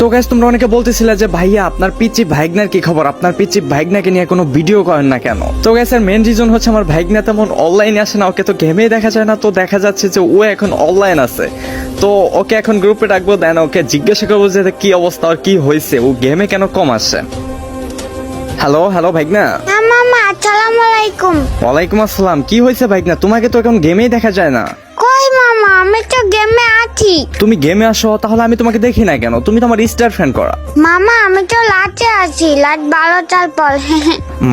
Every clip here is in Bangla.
তো গ্যাস তোমরা অনেকে বলতেছিলে যে ভাইয়া আপনার পিচি ভাইগনার কি খবর? আপনার পিচি ভাইগনাকে নিয়ে কোনো ভিডিও করেন না কেন? তো গ্যাস এর মেন রিজন হচ্ছে আমার ভাইগনা তেমন অনলাইনে আসে না ওকে তো গেমেই দেখা যায় না তো দেখা যাচ্ছে যে ও এখন অনলাইন আছে। তো ওকে এখন গ্রুপে ডাকবো দেন ওকে জিজ্ঞাসা করব যে কি অবস্থা? আর কি হয়েছে? ও গেমে কেন কম আসে? হ্যালো হ্যালো ভাইগনা? আসসালামু আলাইকুম। ওয়ালাইকুম আসসালাম। কি হয়েছে ভাইগনা? তোমাকে তো এখন গেমেই দেখা যায় না। আমি তো গেমে আছি। তুমি গেমে আসো তাহলে আমি তোমাকে দেখি না কেন? তুমি তো আমার স্টার ফ্যান করা। মামা আমি তো লাটে আছি। লাট বারোটার পর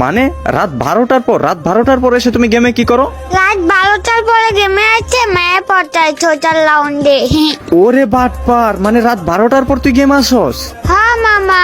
মানে? রাত বারোটার পর? রাত বারোটার পর এসে তুমি গেমে কি করো? রাত বারোটার পরে গেমে আছে মেয়ে পড়তায় ছোটার লাউন্ডে ওরে বাটপার মানে রাত বারোটার পর তুই গেম আসোস? হ্যাঁ মামা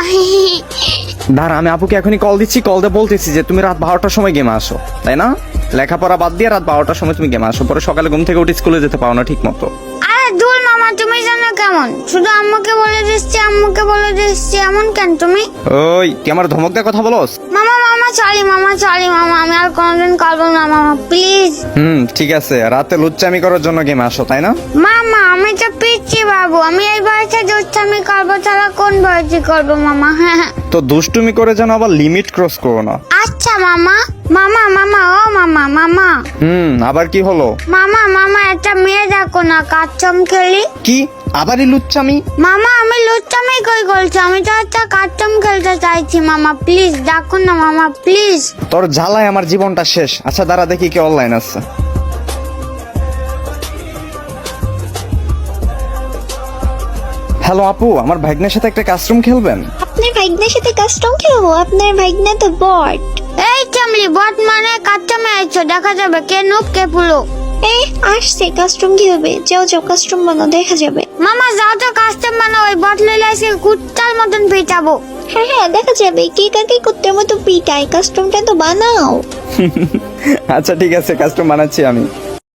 দাঁড়া আমি আপুকে এখনই কল দিচ্ছি কল দিয়ে বলতেছি যে তুমি রাত বারোটার সময় গেমে আসো তাই না? লেখাপড়া বাদ দিয়ে রাত বারোটার সময় তুমি গেমে আসো পরে সকালে ঘুম থেকে উঠে স্কুলে যেতে পারো না ঠিক মতো আরে মামা তুমি জানো কেমন? শুধু আম্মুকে বলে দিচ্ছি আম্মুকে বলে দিচ্ছি এমন কেন তুমি? ওই কি আমার ধমক দিয়ে কথা বলো মামা সরি মামা সরি মামা আমি আর কোনোদিন না মামা প্লিজ হুম ঠিক আছে রাতে লুচ্চামি করার জন্য গেমে আসো তাই না? মামা আমি তো পিচ্ছি বাবু আমি এই বয়সে দুষ্টামি করব কোন বয়সে করব মামা? হ্যাঁ তো দুষ্টুমি করে যেন আবার লিমিট ক্রস করো না। আচ্ছা মামা। মামা মামা ও মামা মামা। হুম আবার কি হলো? মামা মামা একটা মেয়ে দেখো না কাচ্চম খেলি। কি? আবারই লুচ্চামি? মামা আমি লুচ্চামি কই করছি আমি তো একটা কাচ্চম খেলতে চাইছি মামা প্লিজ দেখো না মামা প্লিজ তোর জ্বালায় আমার জীবনটা শেষ। আচ্ছা দাঁড়া দেখি কি অনলাইন আছে। হ্যালো আপু আমার ভাগ্নের সাথে একটা কাস্টম খেলবেন? আপনার ভাইগনার সাথে কাস্টম খেলব? আপনার ভাইগনা তো বট। এই চামলি বট মানে কাচ্চমে আইছো দেখা যাবে কে নুপ কে পুলো এই আসছে কাস্টম খেলবে যাও যাও কাস্টম বানাও দেখা যাবে। মামা যাও তো কাস্টম বানাও ওই বট লাইসে আজকে কুত্তার মতন পিটাবো। হ্যাঁ হ্যাঁ দেখা যাবে কে কাকে কুত্তার মতো পিটাই কাস্টমটা তো বানাও। আচ্ছা ঠিক আছে কাস্টম বানাচ্ছি আমি।